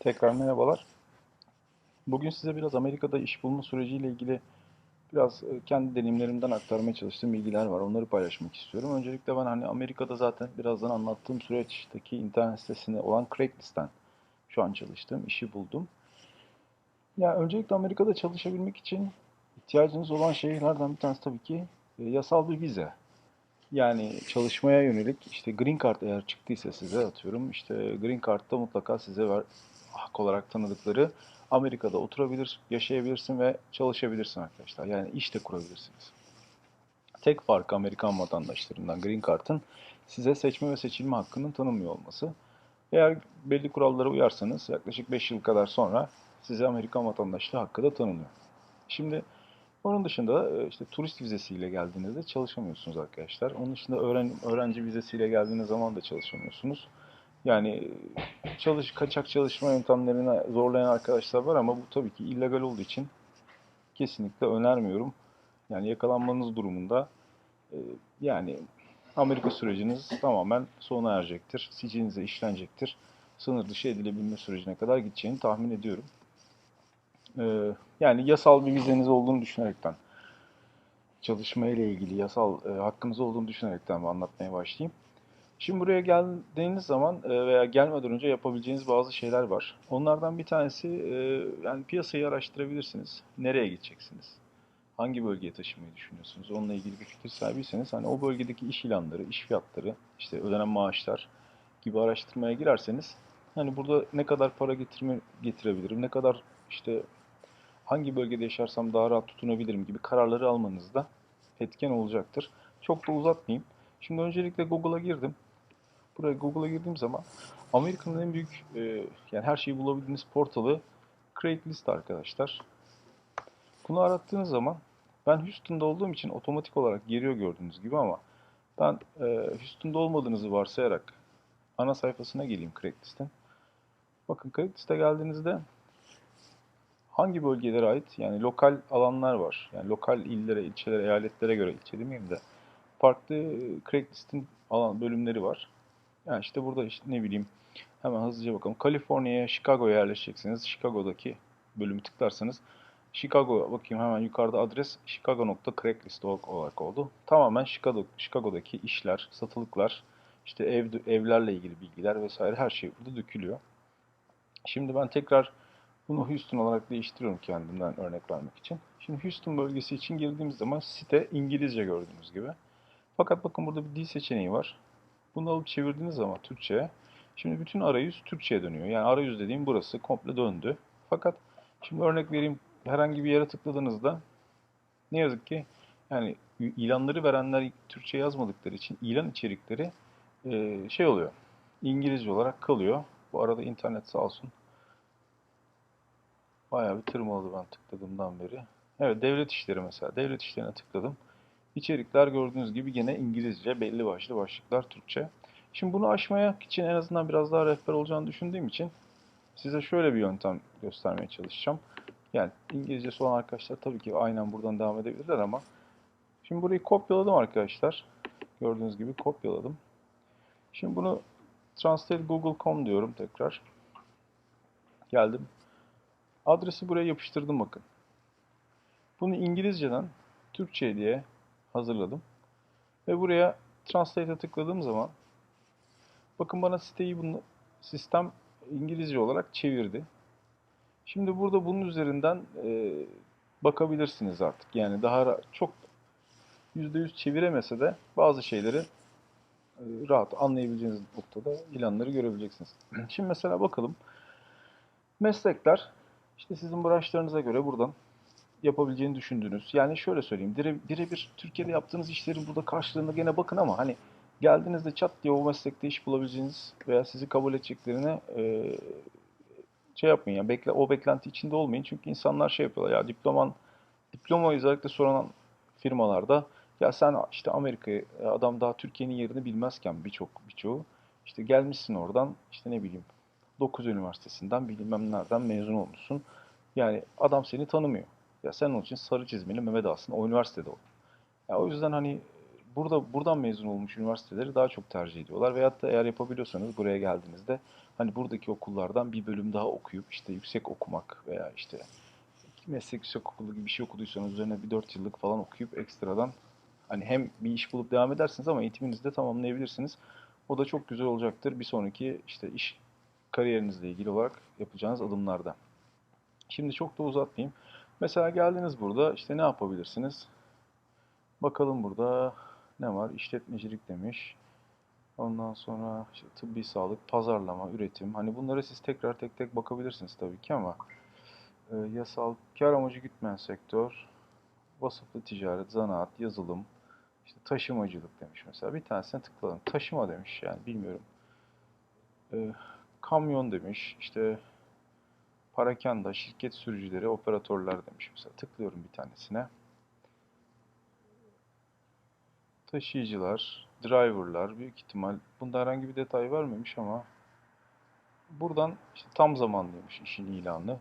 Tekrar merhabalar. Bugün size biraz Amerika'da iş bulma süreciyle ilgili biraz e, kendi deneyimlerimden aktarmaya çalıştığım bilgiler var. Onları paylaşmak istiyorum. Öncelikle ben hani Amerika'da zaten birazdan anlattığım süreçteki internet sitesinde olan Craigslist'ten şu an çalıştığım işi buldum. Ya öncelikle Amerika'da çalışabilmek için ihtiyacınız olan şeylerden bir tanesi tabii ki e, yasal bir vize. Yani çalışmaya yönelik işte Green Card eğer çıktıysa size atıyorum işte Green Card'da mutlaka size ver, hak olarak tanıdıkları Amerika'da oturabilir, yaşayabilirsin ve çalışabilirsin arkadaşlar. Yani iş de kurabilirsiniz. Tek farkı Amerikan vatandaşlarından Green Card'ın size seçme ve seçilme hakkının tanınmıyor olması. Eğer belli kurallara uyarsanız yaklaşık 5 yıl kadar sonra size Amerikan vatandaşlığı hakkı da tanınıyor. Şimdi onun dışında e, işte turist vizesiyle geldiğinizde çalışamıyorsunuz arkadaşlar. Onun dışında öğren, öğrenci vizesiyle geldiğiniz zaman da çalışamıyorsunuz. Yani e, çalış kaçak çalışma yöntemlerine zorlayan arkadaşlar var ama bu tabii ki illegal olduğu için kesinlikle önermiyorum. Yani yakalanmanız durumunda e, yani Amerika süreciniz tamamen sona erecektir. Sicilinize işlenecektir. Sınır dışı edilebilme sürecine kadar gideceğini tahmin ediyorum. Ee, yani yasal bir vizeniz olduğunu düşünerekten çalışma ilgili yasal e, hakkınız olduğunu düşünerekten anlatmaya başlayayım. Şimdi buraya geldiğiniz zaman e, veya gelmeden önce yapabileceğiniz bazı şeyler var. Onlardan bir tanesi e, yani piyasayı araştırabilirsiniz. Nereye gideceksiniz? Hangi bölgeye taşımayı düşünüyorsunuz? Onunla ilgili bir fikir sahibiyseniz hani o bölgedeki iş ilanları, iş fiyatları, işte ödenen maaşlar gibi araştırmaya girerseniz hani burada ne kadar para getirme getirebilirim, ne kadar işte hangi bölgede yaşarsam daha rahat tutunabilirim gibi kararları almanızda etken olacaktır. Çok da uzatmayayım. Şimdi öncelikle Google'a girdim. Buraya Google'a girdiğim zaman Amerika'nın en büyük e, yani her şeyi bulabildiğiniz portalı Craigslist arkadaşlar. Bunu arattığınız zaman ben Houston'da olduğum için otomatik olarak giriyor gördüğünüz gibi ama ben e, Houston'da olmadığınızı varsayarak ana sayfasına geleyim Craigslist'in. Bakın Craigslist'e geldiğinizde hangi bölgelere ait yani lokal alanlar var. Yani lokal illere, ilçelere, eyaletlere göre ilçe demeyeyim de farklı Craigslist'in alan bölümleri var. Yani işte burada işte ne bileyim hemen hızlıca bakalım. Kaliforniya'ya, Chicago'ya yerleşeceksiniz. Chicago'daki bölümü tıklarsanız Chicago bakayım hemen yukarıda adres chicago.craigslist olarak oldu. Tamamen Chicago, Chicago'daki işler, satılıklar, işte ev evlerle ilgili bilgiler vesaire her şey burada dökülüyor. Şimdi ben tekrar bunu Houston olarak değiştiriyorum kendimden örnek vermek için. Şimdi Houston bölgesi için girdiğimiz zaman site İngilizce gördüğünüz gibi. Fakat bakın burada bir dil seçeneği var. Bunu alıp çevirdiğiniz zaman Türkçe'ye. Şimdi bütün arayüz Türkçe'ye dönüyor. Yani arayüz dediğim burası komple döndü. Fakat şimdi örnek vereyim herhangi bir yere tıkladığınızda ne yazık ki yani ilanları verenler Türkçe yazmadıkları için ilan içerikleri şey oluyor. İngilizce olarak kalıyor. Bu arada internet sağ olsun Bayağı bir tırmaladı ben tıkladığımdan beri. Evet devlet işleri mesela. Devlet işlerine tıkladım. İçerikler gördüğünüz gibi yine İngilizce belli başlı başlıklar Türkçe. Şimdi bunu aşmaya için en azından biraz daha rehber olacağını düşündüğüm için size şöyle bir yöntem göstermeye çalışacağım. Yani İngilizcesi olan arkadaşlar tabii ki aynen buradan devam edebilirler ama şimdi burayı kopyaladım arkadaşlar. Gördüğünüz gibi kopyaladım. Şimdi bunu translate google.com diyorum tekrar. Geldim. Adresi buraya yapıştırdım bakın. Bunu İngilizceden Türkçe diye hazırladım. Ve buraya Translate'e tıkladığım zaman bakın bana siteyi bunu sistem İngilizce olarak çevirdi. Şimdi burada bunun üzerinden e, bakabilirsiniz artık. Yani daha çok %100 çeviremese de bazı şeyleri e, rahat anlayabileceğiniz noktada ilanları görebileceksiniz. Şimdi mesela bakalım. Meslekler işte sizin branşlarınıza göre buradan yapabileceğini düşündüğünüz. Yani şöyle söyleyeyim. Birebir Türkiye'de yaptığınız işlerin burada karşılığında gene bakın ama hani geldiğinizde çat diye o meslekte iş bulabileceğiniz veya sizi kabul edeceklerine e, şey yapmayın. Yani bekle, o beklenti içinde olmayın. Çünkü insanlar şey yapıyorlar ya diploman diploma özellikle soran firmalarda ya sen işte Amerika'ya adam daha Türkiye'nin yerini bilmezken birçok birçoğu işte gelmişsin oradan işte ne bileyim 9 üniversitesinden bilmem nereden mezun olmuşsun. Yani adam seni tanımıyor. Ya sen onun için sarı çizmeli Mehmet Asın o üniversitede ol. Ya o yüzden hani burada buradan mezun olmuş üniversiteleri daha çok tercih ediyorlar. Veyahut da eğer yapabiliyorsanız buraya geldiğinizde hani buradaki okullardan bir bölüm daha okuyup işte yüksek okumak veya işte meslek yüksek okulu gibi bir şey okuduysanız üzerine bir 4 yıllık falan okuyup ekstradan hani hem bir iş bulup devam edersiniz ama eğitiminizi de tamamlayabilirsiniz. O da çok güzel olacaktır bir sonraki işte iş kariyerinizle ilgili olarak yapacağınız adımlarda. Şimdi çok da uzatmayayım. Mesela geldiniz burada işte ne yapabilirsiniz? Bakalım burada ne var? İşletmecilik demiş. Ondan sonra işte tıbbi sağlık, pazarlama, üretim. Hani bunlara siz tekrar tek tek bakabilirsiniz tabii ki ama e, yasal, kar amacı gütmeyen sektör, vasıflı ticaret, zanaat, yazılım, işte taşımacılık demiş mesela. Bir tanesine tıkladım. Taşıma demiş yani bilmiyorum. E, kamyon demiş. İşte parakende, şirket sürücüleri, operatörler demiş mesela. Tıklıyorum bir tanesine. Taşıyıcılar, driverlar büyük ihtimal. Bunda herhangi bir detay vermemiş ama buradan işte tam zamanlıymış işin ilanı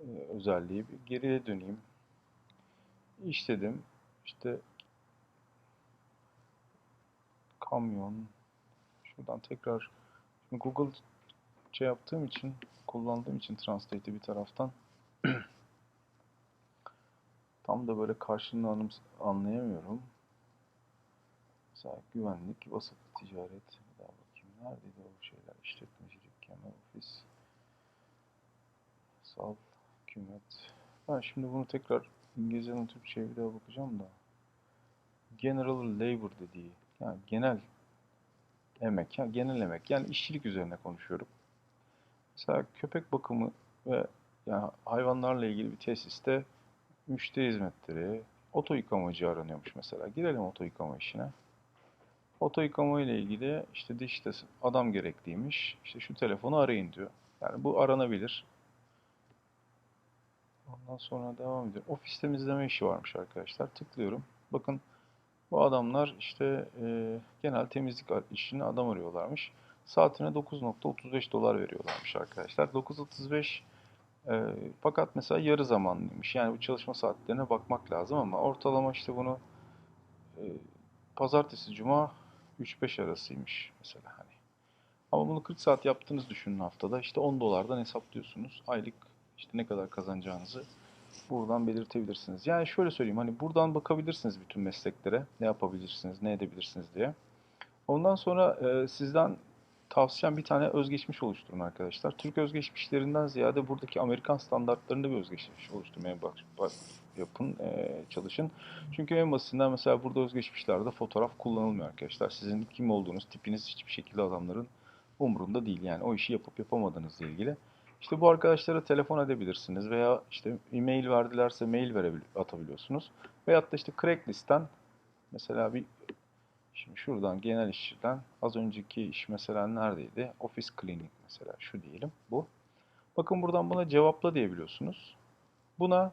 ee, özelliği. Bir geriye döneyim. İş dedim. İşte kamyon. Şuradan tekrar Google şey yaptığım için kullandığım için Translate'i bir taraftan tam da böyle karşılığını anlayamıyorum. Mesela güvenlik, vasıflı ticaret. Daha bakayım. Neredeydi o şeyler? İşletmecilik, kemer, ofis. Sal, hükümet. Ben şimdi bunu tekrar İngilizceden Türkçe'ye bir daha bakacağım da. General Labor dediği. Yani genel emek. Yani genel emek. Yani işçilik üzerine konuşuyorum. Mesela köpek bakımı ve yani hayvanlarla ilgili bir tesiste müşteri hizmetleri, oto yıkamacı aranıyormuş mesela. Girelim oto yıkama işine. Oto yıkama ile ilgili işte dişte adam gerekliymiş. İşte şu telefonu arayın diyor. Yani bu aranabilir. Ondan sonra devam ediyor. Ofis temizleme işi varmış arkadaşlar. Tıklıyorum. Bakın bu adamlar işte e, genel temizlik işini adam arıyorlarmış. Saatine 9.35 dolar veriyorlarmış arkadaşlar. 9.35 e, fakat mesela yarı zamanlıymış. Yani bu çalışma saatlerine bakmak lazım ama ortalama işte bunu e, pazartesi, cuma 3-5 arasıymış mesela hani. Ama bunu 40 saat yaptığınız düşünün haftada. İşte 10 dolardan hesaplıyorsunuz. Aylık işte ne kadar kazanacağınızı buradan belirtebilirsiniz. Yani şöyle söyleyeyim hani buradan bakabilirsiniz bütün mesleklere. Ne yapabilirsiniz, ne edebilirsiniz diye. Ondan sonra e, sizden tavsiyem bir tane özgeçmiş oluşturun arkadaşlar. Türk özgeçmişlerinden ziyade buradaki Amerikan standartlarında bir özgeçmiş oluşturmaya bak, bak yapın, e, çalışın. Çünkü en basitinden mesela burada özgeçmişlerde fotoğraf kullanılmıyor arkadaşlar. Sizin kim olduğunuz, tipiniz hiçbir şekilde adamların umurunda değil. Yani o işi yapıp yapamadığınızla ilgili. İşte bu arkadaşlara telefon edebilirsiniz veya işte e-mail verdilerse mail verebil atabiliyorsunuz. Veyahut da işte Craigslist'ten mesela bir Şimdi şuradan genel işçiden az önceki iş mesela neredeydi? Office Cleaning mesela şu diyelim bu. Bakın buradan buna cevapla diyebiliyorsunuz. Buna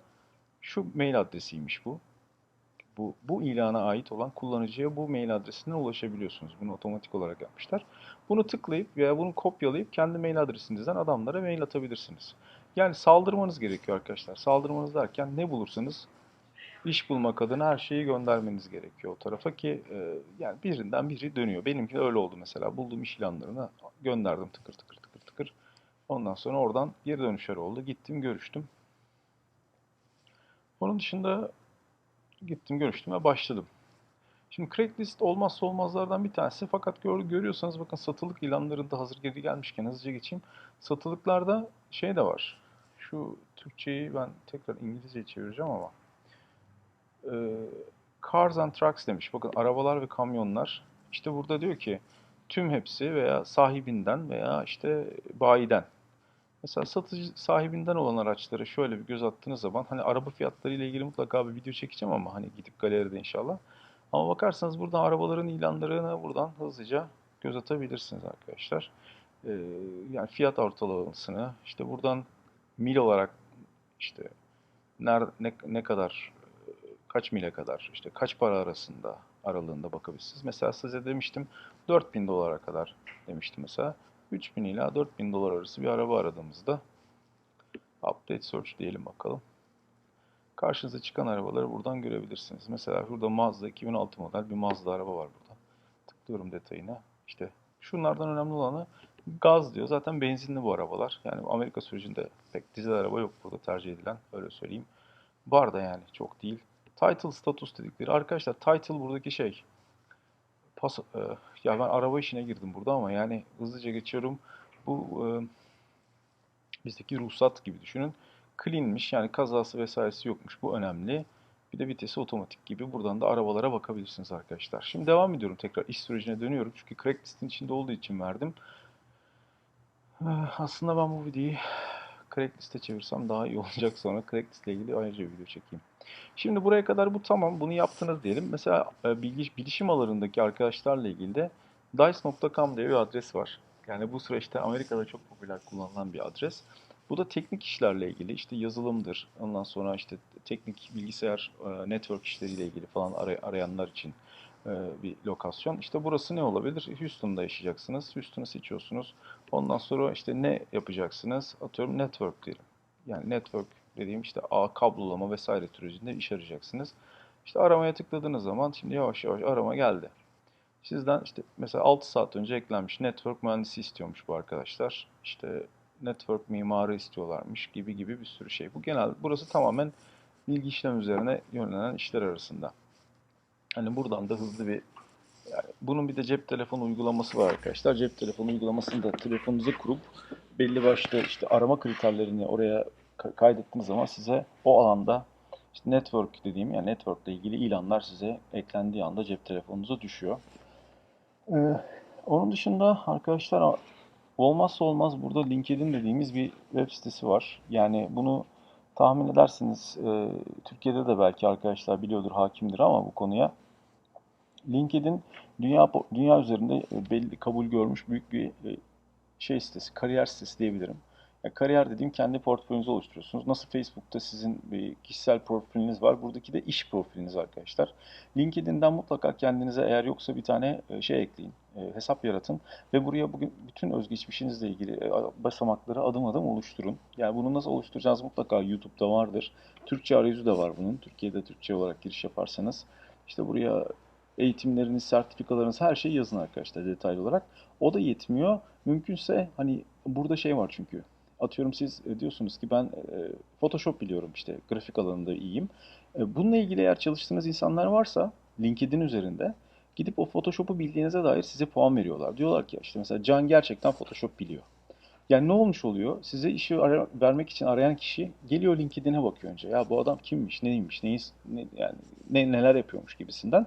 şu mail adresiymiş bu. Bu, bu ilana ait olan kullanıcıya bu mail adresinden ulaşabiliyorsunuz. Bunu otomatik olarak yapmışlar. Bunu tıklayıp veya bunu kopyalayıp kendi mail adresinizden adamlara mail atabilirsiniz. Yani saldırmanız gerekiyor arkadaşlar. Saldırmanız derken ne bulursanız iş bulmak adına her şeyi göndermeniz gerekiyor o tarafa ki e, yani birinden biri dönüyor. Benimki de öyle oldu mesela. Bulduğum iş ilanlarını gönderdim tıkır tıkır tıkır tıkır. Ondan sonra oradan geri dönüşler oldu. Gittim görüştüm. Onun dışında gittim görüştüm ve başladım. Şimdi Craigslist olmazsa olmazlardan bir tanesi fakat gör, görüyorsanız bakın satılık ilanlarında hazır geri gelmişken hızlıca geçeyim. Satılıklarda şey de var. Şu Türkçeyi ben tekrar İngilizceye çevireceğim ama e, cars and trucks demiş. Bakın arabalar ve kamyonlar. İşte burada diyor ki tüm hepsi veya sahibinden veya işte bayiden. Mesela satıcı sahibinden olan araçlara şöyle bir göz attığınız zaman hani araba fiyatları ile ilgili mutlaka bir video çekeceğim ama hani gidip galeride inşallah. Ama bakarsanız buradan arabaların ilanlarına buradan hızlıca göz atabilirsiniz arkadaşlar. Ee, yani fiyat ortalamasını işte buradan mil olarak işte ne, ne, ne kadar kaç mile kadar, işte kaç para arasında aralığında bakabilirsiniz. Mesela size demiştim 4000 dolara kadar demiştim mesela. 3000 ila 4000 dolar arası bir araba aradığımızda update search diyelim bakalım. karşınıza çıkan arabaları buradan görebilirsiniz. Mesela şurada Mazda 2006 model bir Mazda araba var burada. Tıklıyorum detayına. İşte şunlardan önemli olanı gaz diyor. Zaten benzinli bu arabalar. Yani Amerika sürecinde pek dizel araba yok burada tercih edilen. Öyle söyleyeyim. Var da yani çok değil. Title status dedikleri. Arkadaşlar title buradaki şey. Pas, e, ya ben araba işine girdim burada ama yani hızlıca geçiyorum. Bu e, bizdeki ruhsat gibi düşünün. Clean'miş yani kazası vesairesi yokmuş. Bu önemli. Bir de vitesi otomatik gibi. Buradan da arabalara bakabilirsiniz arkadaşlar. Şimdi devam ediyorum. Tekrar iş sürecine dönüyorum. Çünkü Craigslist'in içinde olduğu için verdim. Eh, Aslında ben bu videoyu Craigslist'e çevirsem daha iyi olacak sonra. Craigslist ile ilgili ayrıca video çekeyim. Şimdi buraya kadar bu tamam. Bunu yaptınız diyelim. Mesela e, bilgi, bilişim alanındaki arkadaşlarla ilgili de dice.com diye bir adres var. Yani bu süreçte Amerika'da çok popüler kullanılan bir adres. Bu da teknik işlerle ilgili işte yazılımdır. Ondan sonra işte teknik bilgisayar, e, network işleriyle ilgili falan aray- arayanlar için e, bir lokasyon. İşte burası ne olabilir? Houston'da yaşayacaksınız. Houston'u seçiyorsunuz. Ondan sonra işte ne yapacaksınız? Atıyorum network diyelim. Yani network dediğim işte ağ kablolama vesaire türünde iş arayacaksınız. İşte aramaya tıkladığınız zaman şimdi yavaş yavaş arama geldi. Sizden işte mesela 6 saat önce eklenmiş network mühendisi istiyormuş bu arkadaşlar. İşte network mimarı istiyorlarmış gibi gibi bir sürü şey. Bu genel burası tamamen bilgi işlem üzerine yönlenen işler arasında. Hani buradan da hızlı bir yani bunun bir de cep telefonu uygulaması var arkadaşlar. Cep telefonu uygulamasını da telefonunuza kurup belli başlı işte arama kriterlerini oraya kaydettiğiniz zaman size o alanda işte network dediğim yani network ile ilgili ilanlar size eklendiği anda cep telefonunuza düşüyor. Ee, onun dışında arkadaşlar olmazsa olmaz burada LinkedIn dediğimiz bir web sitesi var. Yani bunu tahmin edersiniz e, Türkiye'de de belki arkadaşlar biliyordur, hakimdir ama bu konuya. LinkedIn dünya dünya üzerinde e, belli kabul görmüş büyük bir e, şey sitesi, kariyer sitesi diyebilirim. Ya kariyer dediğim kendi portföyünüzü oluşturuyorsunuz. Nasıl Facebook'ta sizin bir kişisel profiliniz var, buradaki de iş profiliniz arkadaşlar. LinkedIn'den mutlaka kendinize eğer yoksa bir tane e, şey ekleyin, e, hesap yaratın ve buraya bugün bütün özgeçmişinizle ilgili e, basamakları adım adım oluşturun. Yani bunu nasıl oluşturacağınız mutlaka YouTube'da vardır. Türkçe arayüzü de var bunun. Türkiye'de Türkçe olarak giriş yaparsanız işte buraya eğitimleriniz, sertifikalarınız her şeyi yazın arkadaşlar detaylı olarak. O da yetmiyor. Mümkünse hani burada şey var çünkü. Atıyorum siz e, diyorsunuz ki ben e, Photoshop biliyorum işte grafik alanında iyiyim. E, bununla ilgili eğer çalıştığınız insanlar varsa LinkedIn üzerinde gidip o Photoshop'u bildiğinize dair size puan veriyorlar. Diyorlar ki işte mesela Can gerçekten Photoshop biliyor. Yani ne olmuş oluyor? Size işi ara- vermek için arayan kişi geliyor LinkedIn'e bakıyor önce. Ya bu adam kimmiş, neymiş, neyi, ne, yani ne, neler yapıyormuş gibisinden.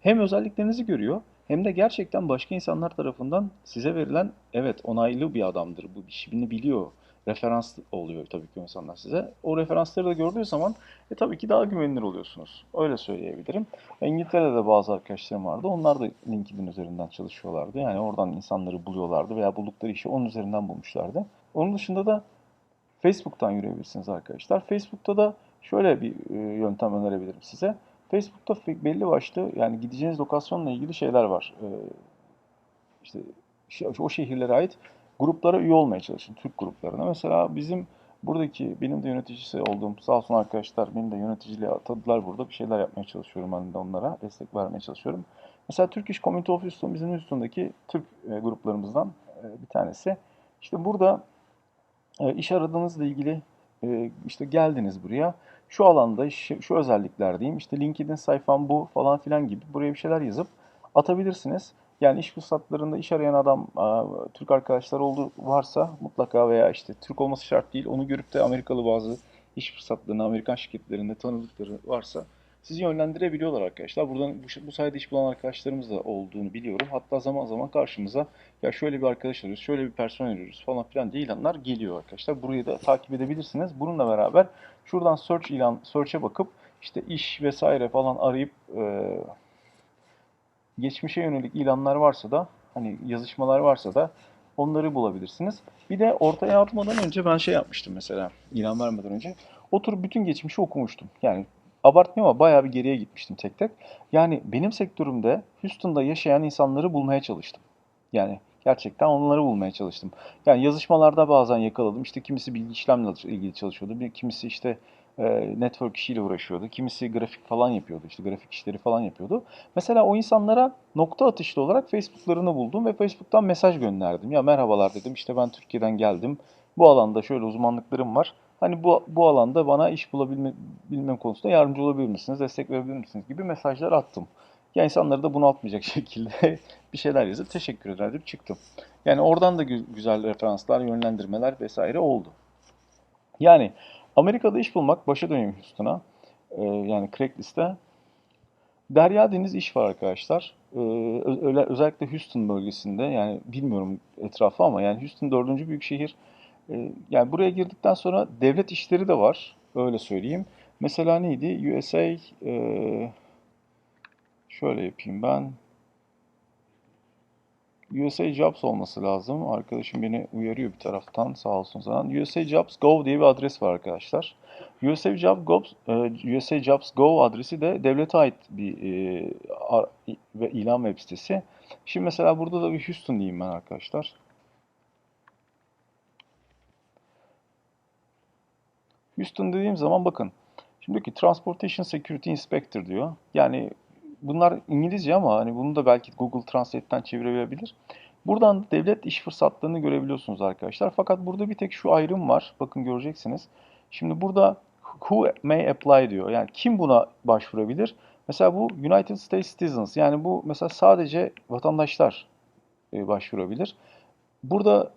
Hem özelliklerinizi görüyor hem de gerçekten başka insanlar tarafından size verilen evet onaylı bir adamdır. Bu işini biliyor. Referans oluyor tabii ki insanlar size. O referansları da gördüğü zaman e, tabii ki daha güvenilir oluyorsunuz. Öyle söyleyebilirim. İngiltere'de bazı arkadaşlarım vardı. Onlar da LinkedIn üzerinden çalışıyorlardı. Yani oradan insanları buluyorlardı veya buldukları işi onun üzerinden bulmuşlardı. Onun dışında da Facebook'tan yürüyebilirsiniz arkadaşlar. Facebook'ta da şöyle bir e, yöntem önerebilirim size. Facebook'ta belli başlı yani gideceğiniz lokasyonla ilgili şeyler var. Ee, işte o şehirlere ait gruplara üye olmaya çalışın. Türk gruplarına. Mesela bizim buradaki benim de yöneticisi olduğum sağ olsun arkadaşlar beni de yöneticiliğe atadılar burada. Bir şeyler yapmaya çalışıyorum ben de onlara. Destek vermeye çalışıyorum. Mesela Türk İş Community of bizim Houston'daki Türk e, gruplarımızdan e, bir tanesi. İşte burada e, iş aradığınızla ilgili işte geldiniz buraya. Şu alanda şu özellikler diyeyim. İşte LinkedIn sayfam bu falan filan gibi buraya bir şeyler yazıp atabilirsiniz. Yani iş fırsatlarında iş arayan adam a, Türk arkadaşlar oldu varsa mutlaka veya işte Türk olması şart değil. Onu görüp de Amerikalı bazı iş fırsatlarını Amerikan şirketlerinde tanıdıkları varsa sizi yönlendirebiliyorlar arkadaşlar. Buradan bu, bu sayede iş bulan arkadaşlarımız da olduğunu biliyorum. Hatta zaman zaman karşımıza ya şöyle bir arkadaş arıyoruz, şöyle bir personel arıyoruz falan filan diye ilanlar geliyor arkadaşlar. Burayı da takip edebilirsiniz. Bununla beraber şuradan search ilan, search'e bakıp işte iş vesaire falan arayıp e, geçmişe yönelik ilanlar varsa da hani yazışmalar varsa da onları bulabilirsiniz. Bir de ortaya atmadan önce ben şey yapmıştım mesela ilan vermeden önce. Oturup bütün geçmişi okumuştum. Yani abartmıyorum ama bayağı bir geriye gitmiştim tek tek. Yani benim sektörümde Houston'da yaşayan insanları bulmaya çalıştım. Yani gerçekten onları bulmaya çalıştım. Yani yazışmalarda bazen yakaladım. İşte kimisi bilgi işlemle ilgili çalışıyordu. Bir kimisi işte e, network işiyle uğraşıyordu. Kimisi grafik falan yapıyordu. işte grafik işleri falan yapıyordu. Mesela o insanlara nokta atışlı olarak Facebook'larını buldum ve Facebook'tan mesaj gönderdim. Ya merhabalar dedim. işte ben Türkiye'den geldim. Bu alanda şöyle uzmanlıklarım var. Hani bu, bu alanda bana iş bulabilme bilmem konusunda yardımcı olabilir misiniz, destek verebilir misiniz gibi mesajlar attım. Ya insanları da bunaltmayacak şekilde bir şeyler yazıp teşekkür ederdim çıktım. Yani oradan da gü- güzel referanslar, yönlendirmeler vesaire oldu. Yani Amerika'da iş bulmak, başa döneyim Houston'a, ee, yani Craigslist'te. Derya deniz iş var arkadaşlar. Ee, özellikle Houston bölgesinde, yani bilmiyorum etrafı ama yani Houston dördüncü büyük şehir. Ee, yani buraya girdikten sonra devlet işleri de var, öyle söyleyeyim. Mesela neydi? USA, e, şöyle yapayım ben. USA Jobs olması lazım. Arkadaşım beni uyarıyor bir taraftan sağ olsun zaman. USA Jobs Go diye bir adres var arkadaşlar. USA Jobs Go, e, USA Jobs Go adresi de devlete ait bir e, ve ilan web sitesi. Şimdi mesela burada da bir Houston diyeyim ben arkadaşlar. Houston dediğim zaman bakın. Şimdi diyor ki Transportation Security Inspector diyor. Yani bunlar İngilizce ama hani bunu da belki Google Translate'ten çevirebilir. Buradan devlet iş fırsatlarını görebiliyorsunuz arkadaşlar. Fakat burada bir tek şu ayrım var. Bakın göreceksiniz. Şimdi burada who may apply diyor. Yani kim buna başvurabilir? Mesela bu United States Citizens. Yani bu mesela sadece vatandaşlar e, başvurabilir. Burada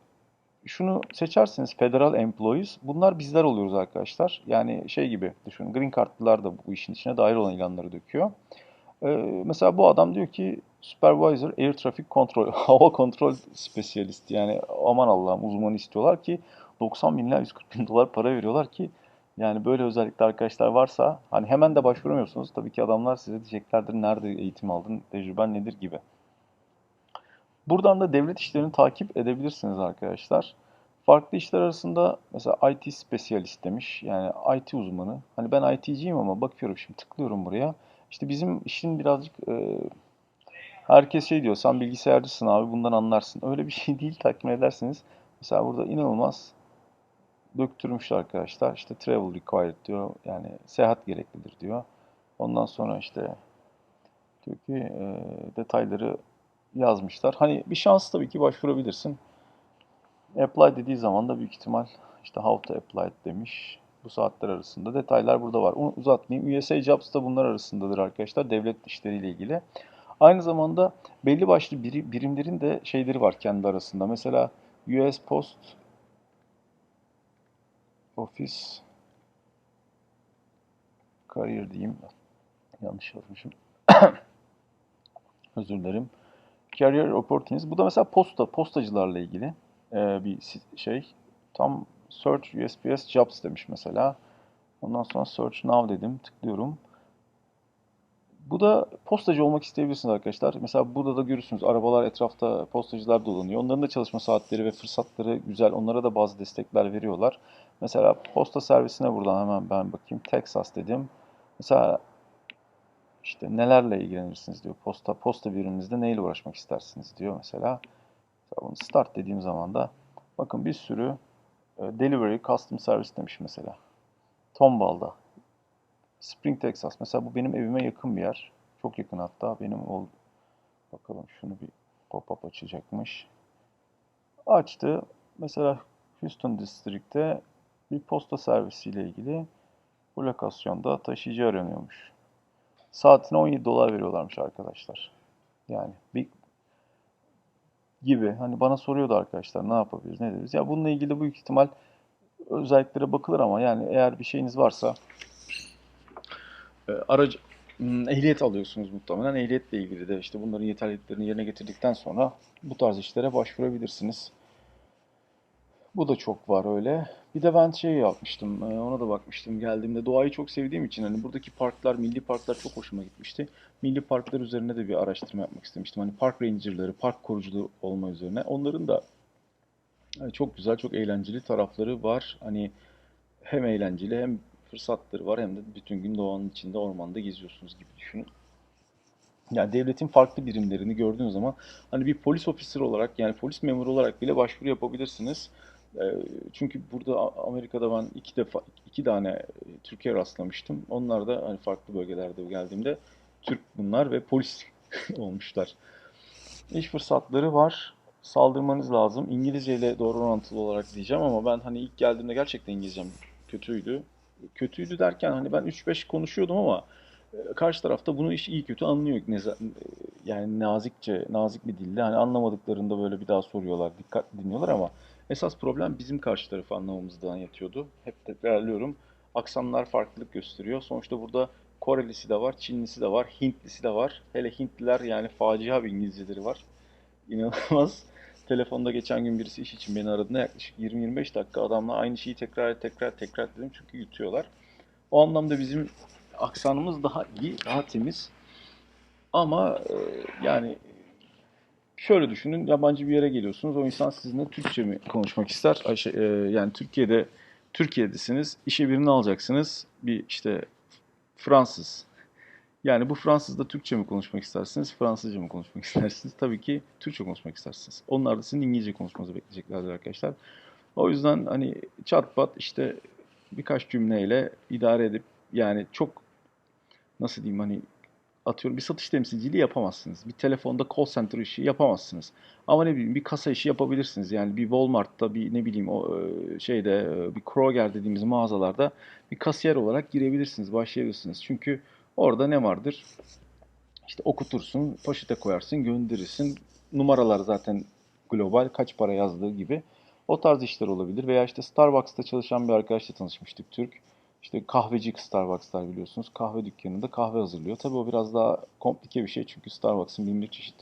şunu seçerseniz Federal Employees. Bunlar bizler oluyoruz arkadaşlar. Yani şey gibi düşünün. Green Card'lılar da bu işin içine dahil olan ilanları döküyor. Ee, mesela bu adam diyor ki Supervisor Air Traffic Control, hava kontrol spesiyalisti. Yani aman Allah'ım uzmanı istiyorlar ki 90 bin lira 140 bin dolar para veriyorlar ki yani böyle özellikle arkadaşlar varsa hani hemen de başvuramıyorsunuz. Tabii ki adamlar size diyeceklerdir nerede eğitim aldın, tecrüben nedir gibi. Buradan da devlet işlerini takip edebilirsiniz arkadaşlar. Farklı işler arasında mesela IT spesiyalist demiş. Yani IT uzmanı. Hani ben IT'ciyim ama bakıyorum şimdi tıklıyorum buraya. İşte bizim işin birazcık e, herkes şey diyor sen bilgisayarcısın abi bundan anlarsın. Öyle bir şey değil takdim edersiniz. Mesela burada inanılmaz döktürmüşler arkadaşlar. İşte travel required diyor. Yani seyahat gereklidir diyor. Ondan sonra işte diyor ki e, detayları yazmışlar. Hani bir şans tabii ki başvurabilirsin. Apply dediği zaman da büyük ihtimal işte how to apply demiş. Bu saatler arasında. Detaylar burada var. Onu uzatmayayım. USA Jobs da bunlar arasındadır arkadaşlar. Devlet işleriyle ilgili. Aynı zamanda belli başlı birimlerin de şeyleri var kendi arasında. Mesela US Post Office Career diyeyim. Yanlış yazmışım. Özür dilerim. Career Opportunities. Bu da mesela posta, postacılarla ilgili bir şey. Tam Search USPS Jobs demiş mesela. Ondan sonra Search Now dedim. Tıklıyorum. Bu da postacı olmak isteyebilirsiniz arkadaşlar. Mesela burada da görürsünüz arabalar etrafta postacılar dolanıyor. Onların da çalışma saatleri ve fırsatları güzel. Onlara da bazı destekler veriyorlar. Mesela posta servisine buradan hemen ben bakayım. Texas dedim. Mesela işte nelerle ilgilenirsiniz diyor. Posta posta biriminizde neyle uğraşmak istersiniz diyor mesela. Mesela bunu start dediğim zaman da bakın bir sürü delivery, custom service demiş mesela. Tombal'da. Spring, Texas. Mesela bu benim evime yakın bir yer. Çok yakın hatta. Benim ol bakalım şunu bir pop-up açacakmış. Açtı. Mesela Houston District'te bir posta servisiyle ilgili bu lokasyonda taşıyıcı aranıyormuş. Saatine 17 dolar veriyorlarmış arkadaşlar. Yani bir gibi. Hani bana soruyordu arkadaşlar ne yapabiliriz, ne ederiz. Ya bununla ilgili büyük ihtimal özelliklere bakılır ama yani eğer bir şeyiniz varsa e, aracı hmm, ehliyet alıyorsunuz muhtemelen. Ehliyetle ilgili de işte bunların yeterliliklerini yerine getirdikten sonra bu tarz işlere başvurabilirsiniz. Bu da çok var öyle. Bir de ben şey yapmıştım, e, ona da bakmıştım geldiğimde. Doğayı çok sevdiğim için hani buradaki parklar, milli parklar çok hoşuma gitmişti. Milli parklar üzerine de bir araştırma yapmak istemiştim. Hani park rangerları, park koruculuğu olma üzerine. Onların da e, çok güzel, çok eğlenceli tarafları var. Hani hem eğlenceli hem fırsatları var hem de bütün gün doğanın içinde, ormanda geziyorsunuz gibi düşünün. Yani devletin farklı birimlerini gördüğünüz zaman hani bir polis officer olarak yani polis memuru olarak bile başvuru yapabilirsiniz. E, çünkü burada Amerika'da ben iki defa iki tane e, Türkiye rastlamıştım. Onlar da hani farklı bölgelerde geldiğimde Türk bunlar ve polis olmuşlar. İş fırsatları var. Saldırmanız lazım. İngilizce ile doğru orantılı olarak diyeceğim ama ben hani ilk geldiğimde gerçekten İngilizcem kötüydü. Kötüydü derken hani ben 3-5 konuşuyordum ama karşı tarafta bunu iş iyi kötü anlıyor. Yani nazikçe, nazik bir dilde hani anlamadıklarında böyle bir daha soruyorlar, dikkat dinliyorlar ama esas problem bizim karşı tarafı anlamamızdan yatıyordu. Hep tekrarlıyorum. Aksanlar farklılık gösteriyor. Sonuçta burada Korelisi de var, Çinlisi de var, Hintlisi de var. Hele Hintliler yani facia bir İngilizceleri var. İnanılmaz. Telefonda geçen gün birisi iş için beni aradığında yaklaşık 20-25 dakika adamla aynı şeyi tekrar tekrar tekrar dedim çünkü yutuyorlar. O anlamda bizim aksanımız daha iyi, daha temiz. Ama e, yani şöyle düşünün, yabancı bir yere geliyorsunuz. O insan sizinle Türkçe mi konuşmak ister? Ayşe, e, yani Türkiye'de Türkiye'desiniz, işe birini alacaksınız. Bir işte Fransız. Yani bu Fransız'da Türkçe mi konuşmak istersiniz, Fransızca mı konuşmak istersiniz? Tabii ki Türkçe konuşmak istersiniz. Onlar da sizin İngilizce konuşmanızı bekleyeceklerdir arkadaşlar. O yüzden hani çat pat işte birkaç cümleyle idare edip yani çok nasıl diyeyim hani atıyorum bir satış temsilciliği yapamazsınız. Bir telefonda call center işi yapamazsınız. Ama ne bileyim bir kasa işi yapabilirsiniz. Yani bir Walmart'ta bir ne bileyim o e, şeyde e, bir Kroger dediğimiz mağazalarda bir kasiyer olarak girebilirsiniz, başlayabilirsiniz. Çünkü orada ne vardır? İşte okutursun, poşete koyarsın, gönderirsin. Numaralar zaten global kaç para yazdığı gibi. O tarz işler olabilir. Veya işte Starbucks'ta çalışan bir arkadaşla tanışmıştık Türk. İşte kahveci Starbucks'lar biliyorsunuz. Kahve dükkanında kahve hazırlıyor. Tabii o biraz daha komplike bir şey çünkü Starbucks'ın bin bir çeşit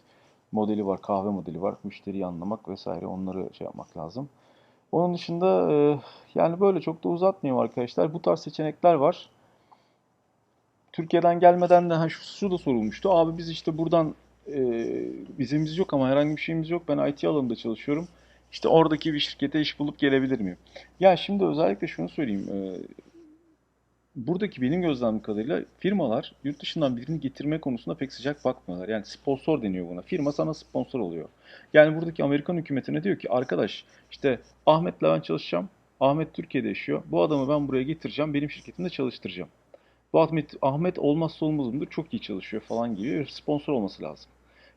modeli var, kahve modeli var. Müşteriyi anlamak vesaire onları şey yapmak lazım. Onun dışında e, yani böyle çok da uzatmayayım arkadaşlar. Bu tarz seçenekler var. Türkiye'den gelmeden de ha, şu, şu da sorulmuştu. Abi biz işte buradan e, vizemiz yok ama herhangi bir şeyimiz yok. Ben IT alanında çalışıyorum. İşte oradaki bir şirkete iş bulup gelebilir miyim? Ya şimdi özellikle şunu söyleyeyim. E, buradaki benim gözlemim kadarıyla firmalar yurt dışından birini getirme konusunda pek sıcak bakmıyorlar. Yani sponsor deniyor buna. Firma sana sponsor oluyor. Yani buradaki Amerikan hükümetine diyor ki arkadaş işte Ahmet'le ben çalışacağım. Ahmet Türkiye'de yaşıyor. Bu adamı ben buraya getireceğim. Benim şirketimde çalıştıracağım. Bu Ahmet, Ahmet olmazsa olmazımdır. Çok iyi çalışıyor falan gibi sponsor olması lazım.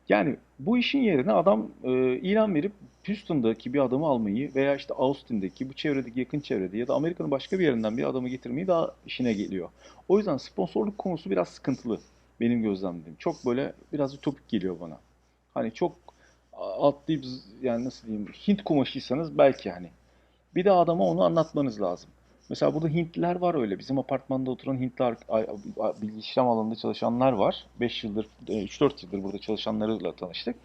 Yani bu işin yerine adam e, ilan verip Houston'daki bir adamı almayı veya işte Austin'deki bu çevredeki yakın çevrede ya da Amerika'nın başka bir yerinden bir adamı getirmeyi daha işine geliyor. O yüzden sponsorluk konusu biraz sıkıntılı benim gözlemlediğim. Çok böyle biraz ütopik geliyor bana. Hani çok atlayıp yani nasıl diyeyim Hint kumaşıysanız belki hani. Bir de adama onu anlatmanız lazım. Mesela burada Hintliler var öyle. Bizim apartmanda oturan Hintli bilgi işlem alanında çalışanlar var. 5 yıldır, e, 3-4 yıldır burada çalışanlarıyla tanıştık.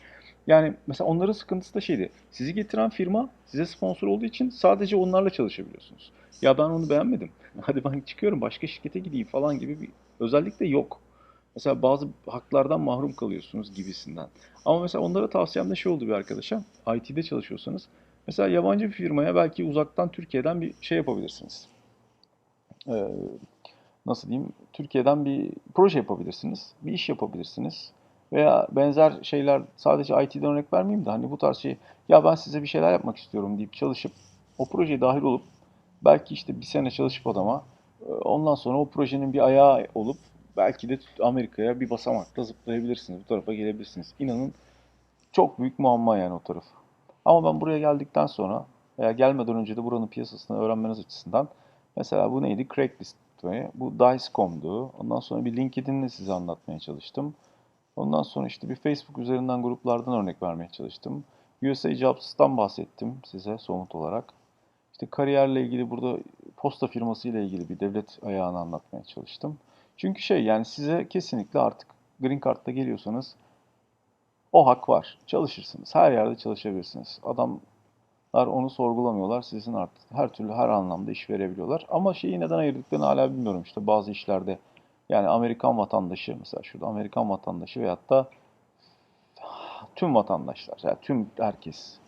Yani mesela onların sıkıntısı da şeydi. Sizi getiren firma size sponsor olduğu için sadece onlarla çalışabiliyorsunuz. Ya ben onu beğenmedim. Hadi ben çıkıyorum başka şirkete gideyim falan gibi bir özellik de yok. Mesela bazı haklardan mahrum kalıyorsunuz gibisinden. Ama mesela onlara tavsiyem de şey oldu bir arkadaşa. IT'de çalışıyorsanız. Mesela yabancı bir firmaya belki uzaktan Türkiye'den bir şey yapabilirsiniz. Ee, nasıl diyeyim? Türkiye'den bir proje yapabilirsiniz. Bir iş yapabilirsiniz. Veya benzer şeyler sadece IT'den örnek vermeyeyim de hani bu tarz şey ya ben size bir şeyler yapmak istiyorum deyip çalışıp o projeye dahil olup belki işte bir sene çalışıp adama e, ondan sonra o projenin bir ayağı olup belki de Amerika'ya bir basamakla zıplayabilirsiniz. Bu tarafa gelebilirsiniz. İnanın çok büyük muamma yani o taraf. Ama ben buraya geldikten sonra veya gelmeden önce de buranın piyasasını öğrenmeniz açısından mesela bu neydi? Craigslist bu Dice.com'du. Ondan sonra bir LinkedIn'le size anlatmaya çalıştım. Ondan sonra işte bir Facebook üzerinden gruplardan örnek vermeye çalıştım. USA Jobs'tan bahsettim size somut olarak. İşte kariyerle ilgili burada posta firması ile ilgili bir devlet ayağını anlatmaya çalıştım. Çünkü şey yani size kesinlikle artık Green Card'da geliyorsanız o hak var. Çalışırsınız. Her yerde çalışabilirsiniz. Adamlar onu sorgulamıyorlar. Sizin artık her türlü her anlamda iş verebiliyorlar. Ama şeyi neden ayırdıklarını hala bilmiyorum. İşte bazı işlerde yani Amerikan vatandaşı mesela şurada Amerikan vatandaşı veyahut da tüm vatandaşlar yani tüm herkes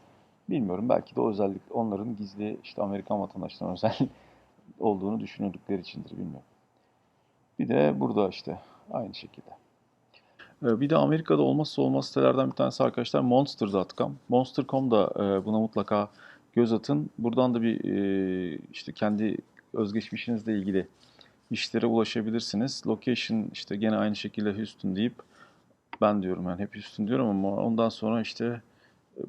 bilmiyorum belki de özellik onların gizli işte Amerikan vatandaşlarının özel olduğunu düşünüldükleri içindir bilmiyorum. Bir de burada işte aynı şekilde. Ee, Bir de Amerika'da olmazsa olmaz sitelerden bir tanesi arkadaşlar Monster.com. Monster.com da e, buna mutlaka göz atın. Buradan da bir e, işte kendi özgeçmişinizle ilgili işlere ulaşabilirsiniz. Location işte gene aynı şekilde Houston deyip ben diyorum yani hep Houston diyorum ama ondan sonra işte e,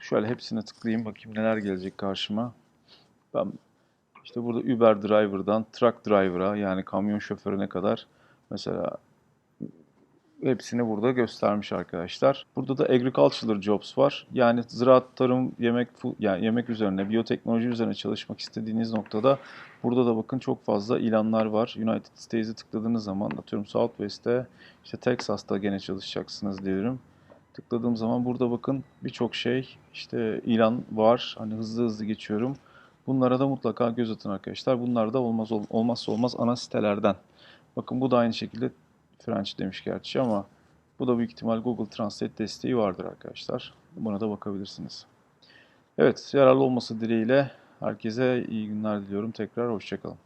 şöyle hepsine tıklayayım bakayım neler gelecek karşıma. Ben işte burada Uber driver'dan truck driver'a yani kamyon şoförüne kadar mesela hepsini burada göstermiş arkadaşlar. Burada da agricultural jobs var. Yani ziraat, tarım, yemek yani yemek üzerine, biyoteknoloji üzerine çalışmak istediğiniz noktada burada da bakın çok fazla ilanlar var. United States'e tıkladığınız zaman atıyorum Southwest'te işte Texas'ta gene çalışacaksınız diyorum. Tıkladığım zaman burada bakın birçok şey işte ilan var. Hani hızlı hızlı geçiyorum. Bunlara da mutlaka göz atın arkadaşlar. Bunlar da olmaz ol- olmazsa olmaz ana sitelerden. Bakın bu da aynı şekilde French demiş gerçi ama bu da büyük ihtimal Google Translate desteği vardır arkadaşlar. Buna da bakabilirsiniz. Evet, yararlı olması dileğiyle herkese iyi günler diliyorum. Tekrar hoşçakalın.